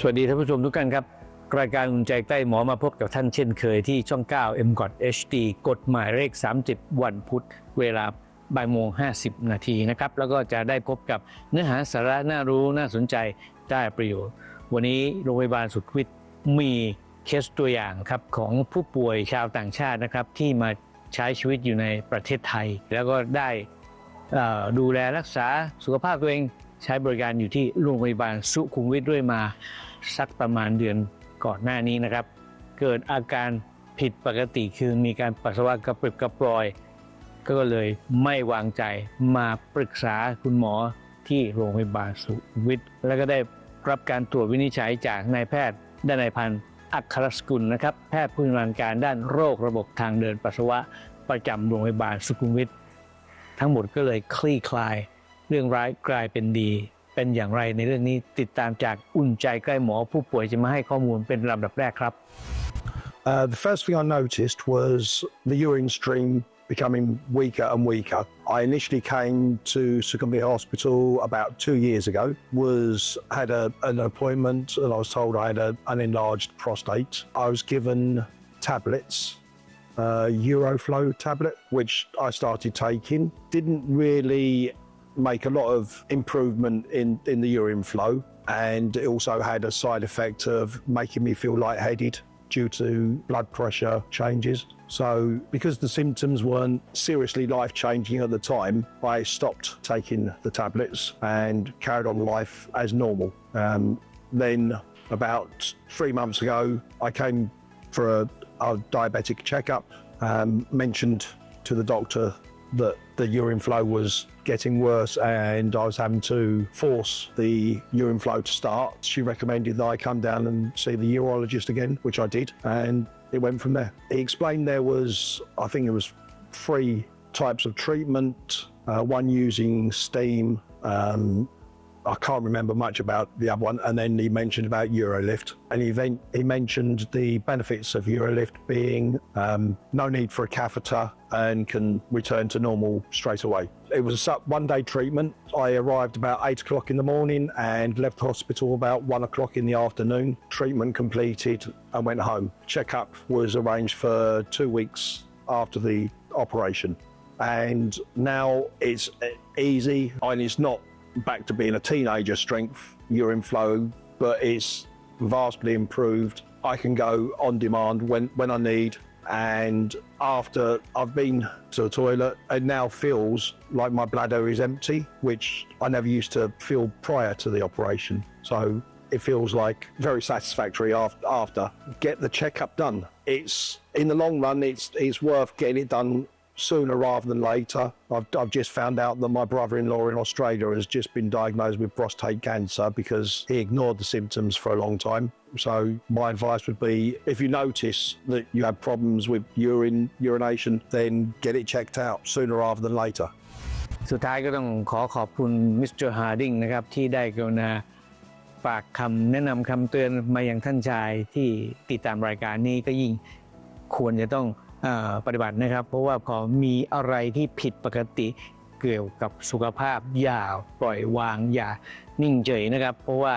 สวัสดีท่านผู้ชมทุกท่านครับ รายการอุ่นใจใกล้หมอมาพบกับท่านเช่นเคยที่ช่อง 9 m c o t HD กฎหมายเลข 30 วันพุธเวลาบ่ายโมง 50 นาทีนะครับ แล้วก็จะได้พบกับเนื้อหาสาระน่ารู้น่าสนใจได้ประโยชน์ วันนี้โรงพยาบาลสุขวิทมีเคสตัวอย่างครับของผู้ป่วยชาวต่างชาตินะครับ ที่มาใช้ชีวิตอยู่ในประเทศไทย แล้วก็ได้ดูแลรักษาสุขภาพตัวเอง ใช้บริการอยู่ที่โรงพยาบาลสุขุมวิทด้วยมา สักประมาณเดือนก่อนหน้านี้นะครับ เกิดอาการผิดปกติคือมีการปัสสาวะกระปริบกระปรอย ก็เลยไม่วางใจมาปรึกษาคุณหมอที่โรงพยาบาลสุขุมวิทแล้วก็ได้รับการตรวจวินิจฉัยจากนายแพทย์ด้านนายพันธ์อัครสกุลนะครับ แพทย์ผู้ชำนาญการด้านโรคระบบทางเดินปัสสาวะ ประจำโรงพยาบาลสุขุมวิททั้งหมดก็เลยคลี่คลาย เรื่องร้ายกลายเป็นดี เป็นอย่างไรในเรื่องนี้ติดตามจากอุ่นใจใกล้หมอผู้ป่วยจะมาให้ข้อมูลเป็นลำดับแรกครับ Uh, the first thing I noticed was the urine stream becoming weaker and weaker. I initially came to Succumbia Hospital about two years ago. Was had a, an appointment and I was told I had a, an enlarged prostate. I was given tablets, uh, Euroflow tablet, which I started taking. Didn't really make a lot of improvement in, in the urine flow, and it also had a side effect of making me feel lightheaded due to blood pressure changes. So, because the symptoms weren't seriously life changing at the time, I stopped taking the tablets and carried on life as normal. Um, then, about three months ago, I came for a, a diabetic checkup, um, mentioned to the doctor that the urine flow was getting worse and I was having to force the urine flow to start. She recommended that I come down and see the urologist again, which I did, and it went from there. He explained there was, I think it was three types of treatment, uh, one using steam. Um, I can't remember much about the other one. And then he mentioned about Eurolift. And he, then, he mentioned the benefits of Eurolift being um, no need for a catheter and can return to normal straight away. It was a one day treatment. I arrived about eight o'clock in the morning and left hospital about one o'clock in the afternoon. Treatment completed and went home. Checkup was arranged for two weeks after the operation. And now it's uh, easy and it's not back to being a teenager strength urine flow, but it's vastly improved. I can go on demand when, when I need. And after I've been to the toilet, it now feels like my bladder is empty, which I never used to feel prior to the operation. So it feels like very satisfactory after, after. Get the checkup done. It's in the long run, it's it's worth getting it done sooner rather than later. I've, I've just found out that my brother-in-law in Australia has just been diagnosed with prostate cancer because he ignored the symptoms for a long time. So my advice would be if you notice that you have problems with urine urination, then get it checked out sooner rather than later. สุดท้ายก็ต้องขอขอบคุณมิสเตอร์ฮาร์ดิงนะครับที่ได้กรุณาฝากคำแนะนำคำเตือนมาอย่างท่านชายที่ติดตามรายการนี้ก็ยิ่งควรจะต้องเออ ปฏิบัตินะครับ เพราะว่าพอมีอะไรที่ผิดปกติเกี่ยวกับสุขภาพอย่าปล่อยวางอย่านิ่งเฉยนะครับ เพราะว่า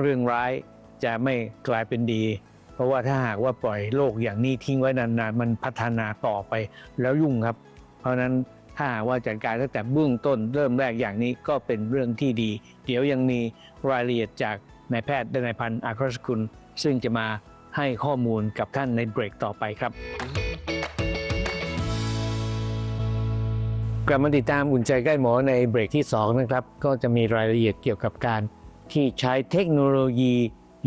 เรื่องร้ายจะไม่กลายเป็นดี เพราะว่าถ้าหากว่าปล่อยโรคอย่างนี้ทิ้งไว้นานๆ มันพัฒนาต่อไปแล้วยุ่งครับ เพราะนั้นถ้าหากว่าจัดการตั้งแต่เบื้องต้นเริ่มแรกอย่างนี้ก็เป็นเรื่องที่ดี เดี๋ยวยังมีรายละเอียดจากนายแพทย์และนายพันธ์อาครสกุล ซึ่งจะมาให้ข้อมูลกับท่านในเบรกต่อไปครับ กลับมาติดตามอุ่นใจใกล้หมอในเบรกที่ 2 นะครับ ก็จะมีรายละเอียดเกี่ยวกับการที่ใช้เทคโนโลยี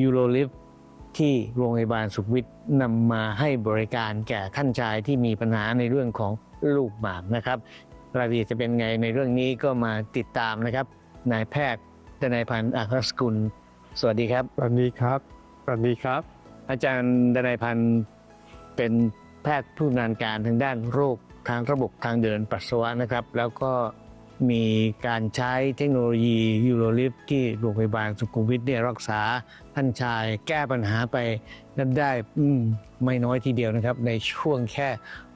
ยูโรลิฟที่โรงพยาบาลสุขวิทนำมาให้บริการแก่ท่านชายที่มีปัญหาในเรื่องของลูกหมากนะครับ รายละเอียดจะเป็นไงในเรื่องนี้ก็มาติดตามนะครับนายแพทย์ดนายพันธ์อัครสกุล สวัสดีครับสวัสดีครับสวัสดีครับ อาจารย์ดนัยพันธ์เป็นแพทย์ผู้ชำนาญการทางด้านโรค ทางระบบทางเดินปัสสาวะนะครับ แล้วก็มีการใช้เทคโนโลยียูโรลิฟที่โรงพยาบาลสุขุมวิทเนี่ยรักษาท่านชายแก้ปัญหาไปนั้นได้อืมไม่น้อยทีเดียวนะครับ ในช่วงแค่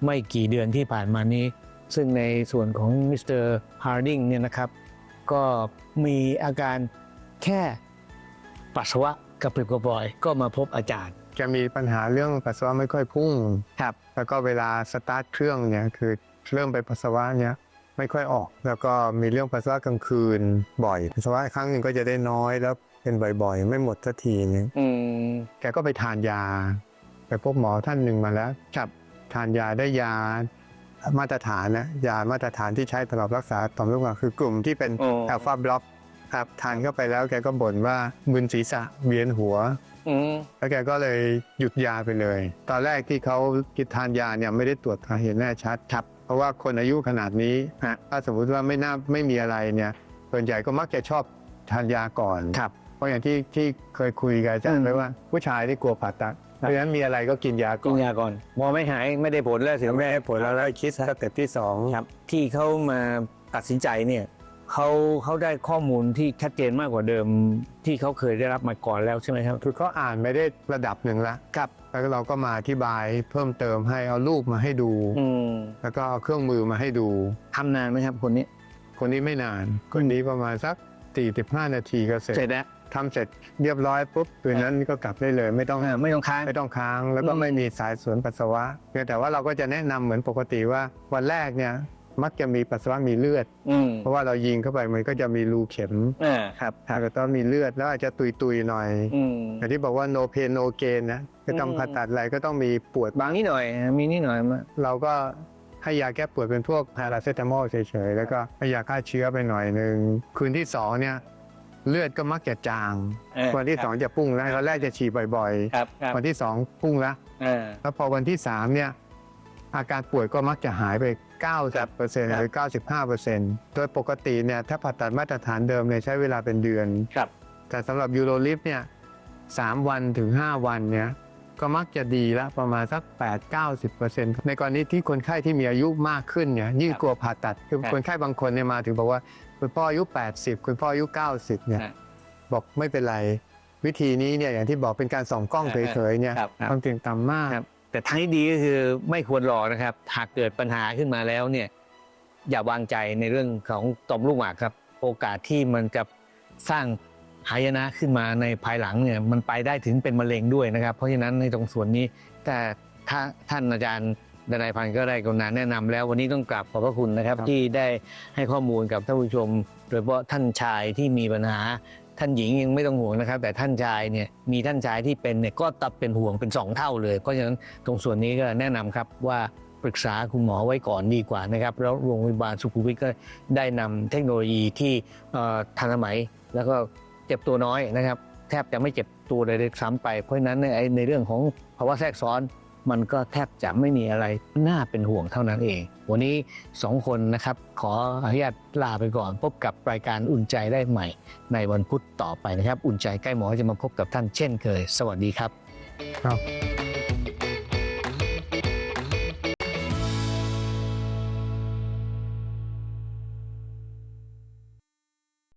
ไม่กี่เดือนที่ผ่านมานี้ ซึ่งในส่วนของมิสเตอร์ฮาร์ดิงเนี่ยนะครับ ก็มีอาการแค่ปัสสาวะกระปริบกระปรอย ก็มาพบอาจารย์ จะมีปัญหาเรื่องปัสสาวะไม่ค่อยพุ่งครับ แล้วก็เวลาสตาร์ทเครื่องเนี่ยคือเริ่มไปปัสสาวะเนี่ยไม่ค่อยออก แล้วก็มีเรื่องปัสสาวะกลางคืนบ่อยปัสสาวะครั้งหนึ่งก็จะได้น้อยแล้วเป็นบ่อยๆ ไม่หมดสักทีเนี่ยอืมแกก็ไปทานยา ไปพบหมอท่านหนึ่งมาแล้วครับทานยาได้ยามาตรฐานนะยามาตรฐานที่ใช้สำหรับรักษาต่อมลูกหมากคือกลุ่มที่เป็นโอ้อัลฟาบล็อก ครับ ทานเข้าไปแล้วแกก็บ่นว่ามึนศีรษะเวียนหัวอืมแล้วแกก็เลยหยุดยาไปเลย ตอนแรกที่เขากินทานยาเนี่ยไม่ได้ตรวจสาเหตุแน่ชัดครับ เพราะว่าคนอายุขนาดนี้ฮะถ้าสมมุติว่าไม่น่าไม่มีอะไรเนี่ยส่วนใหญ่ก็มักจะชอบทานยาก่อนครับเพราะอย่างที่ที่เคยคุยกับอาจารอืย์มไว้ว่า ผู้ชายที่กลัวผ่าตัดเพราะฉะนั้นมีอะไรก็กินยากิก่อนนยาก่อนหมอไม่หายไม่ได้ผลแล้วสิไม่ให้ผลแล้วแล้วคิดสเต็ปที่สองครับที่เขามาตัดสินใจเนี่ย เขาเขาได้ข้อมูลที่ชัดเจนมากกว่าเดิมที่เขาเคยได้รับมาก่อนแล้วใช่ไหมครับ คือเขาอ่านไม่ได้ระดับหนึ่งละครับ แล้วเราก็มาอธิบายเพิ่มเติมให้เอารูปมาให้ดู อืมแล้วก็เอาเครื่องมือมาให้ดู ทำนานไหมครับคนนี้ คนนี้ไม่นาน คนนี้ประมาณสัก 45 นาทีก็เสร็จเสร็จแล้วทำเสร็จเรียบร้อยปุ๊บคืนนั้นก็กลับได้เลย ไม่ต้อง อ่าไม่ต้องค้าง ไม่ต้องค้างแล้วก็อืม ไม่มีสายสวนปัสสาวะเพียงแต่ว่าเราก็จะแนะนำเหมือนปกติว่าวันแรกเนี่ย มักจะมีปัสสาวะมีเลือด อืมเพราะว่าเรายิงเข้าไปมันก็จะมีรูเข็มอ่าครับครัอาบจจะต้องมีเลือดแล้วอาจจะตุยๆหน่อยอืม อย่างที่บอกว่า no pain no gain นะจะอืมทำผ่าตัดอะไรก็ต้องมีปวด บางนิดหน่อยมีนิดหน่อยมาเราก็ให้ยาแก้ปวดเป็นพวกพาราเซตามอลเฉยๆ แล้วก็ให้ยาฆ่าเชื้อไปหน่อยหนึ่งคืนที่สองเนี่ยเลือดก็มักจะจางเออวันที่สองจะพุ่งแล้ววันแรกจะฉี่บ่อยครับครับๆ วันที่สองพุ่งแล้วเออแล้วพอวันที่สามเนี่ยอาการป่วยก็มักจะหายไป90%หรือ 95%โดยปกติเนี่ยถ้าผ่าตัดมาตรฐานเดิมเนี่ยใช้เวลาเป็นเดือน ครับ แต่สำหรับยูโรลิฟเนี่ยสามวันถึง 5 วันเนี่ยก็มักจะดีละประมาณสัก 8-90%ในกรณีที่คนไข้ที่มีอายุมากขึ้นเนี่ยยิ่งกลัวผ่าตัดคือครับคนไข้บางคนเนี่ยมาถึงบอกว่า คุณพ่ออายุ 80 คุณพ่ออายุ 90เนี่ยครับบอกไม่เป็นไร วิธีนี้เนี่ยอย่างที่บอกเป็นการส่องกล้องครับเฉยๆเนี่ยครับครับความเสี่ยงต่ำมาก ครับ แต่ทางที่ดีก็คือไม่ควรรอนะครับ หากเกิดปัญหาขึ้นมาแล้วเนี่ยอย่าวางใจในเรื่องของต่อมลูกหมากครับ โอกาสที่มันจะสร้างหายนะขึ้นมาในภายหลังเนี่ยมันไปได้ถึงเป็นมะเร็งด้วยนะครับ เพราะฉะนั้นในตรงส่วนนี้ แต่ถ้าท่านอาจารย์ดนายพันธ์ก็ได้กรุณาแนะนำแล้ววันนี้ต้องกราบขอบพระคุณนะครับครับ ที่ได้ให้ข้อมูลกับท่านผู้ชม โดยเฉพาะท่านชายที่มีปัญหา ท่านหญิงยังไม่ต้องห่วงนะครับ แต่ท่านชายเนี่ยมีท่านชายที่เป็นเนี่ยก็ตับเป็นห่วงเป็นสองเท่าเลย เพราะฉะนั้นตรงส่วนนี้ก็แนะนำครับว่าปรึกษาคุณหมอไว้ก่อนดีกว่านะครับ แล้วโรงพยาบาลสุขุมวิทก็ได้นำเทคโนโลยีที่ทันสมัย แล้วก็เจ็บตัวน้อยนะครับ แทบจะไม่เจ็บตัวเลยด้วยซ้ำไปเพราะฉะนั้นในเรื่องของภาวะแทรกซ้อน มันก็แทบจะไม่มีอะไรน่าเป็นห่วงเท่านั้นเอง วันนี้สองคนนะครับ ขออนุญาตลาไปก่อน พบกับรายการอุ่นใจได้ใหม่ ในวันพุธต่อไปนะครับ อุ่นใจใกล้หมอจะมาพบกับท่านเช่นเคย สวัสดีครับ ครับ